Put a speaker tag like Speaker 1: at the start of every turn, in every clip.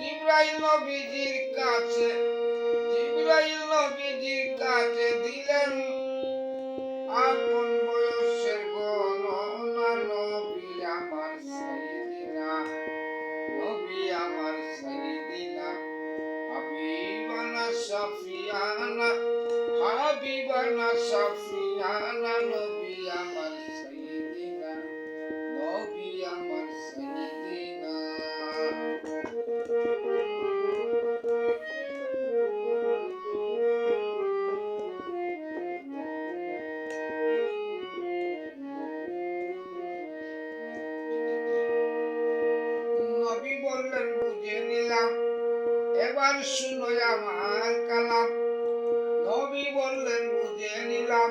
Speaker 1: জিব্রাইল নবীজির কাছে জিব্রাইল নবীজির কাছে দিলেন, আপন বয়সের গণনা নবী আমার সাইদিনা নবী আমার সাইদিনা হাবিবানা সাফিয়ানা হাবিবানা সাফিয়ানা, নবী আমার সাইদিনা নিলাম এবার শুনো আমার কালাম। নবী বললেন, বুঝে নিলাম।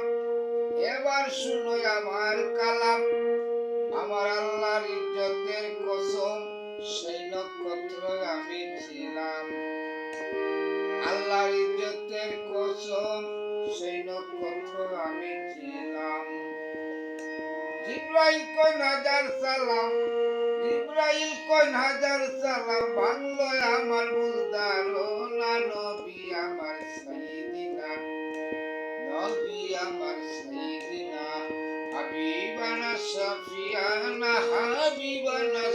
Speaker 1: এবার শুনো আমার কালাম। আমার আল্লাহর ইজ্জতের কসম, সেই নক্ষত্র আমি ছিলাম। আল্লাহর ইজ্জতের কসম, সেই নক্ষত্র আমি ছিলাম। জিব্রাইল কয় হাজার সালাম। জিব্রাইল কয় হাজার সালাম ভাঙলো আমার বুলদারো না নবী আমার সাইদিনা। নবী আমার সাইদিনা, হাবিবানা সাফিয়ানা, হাবিবানা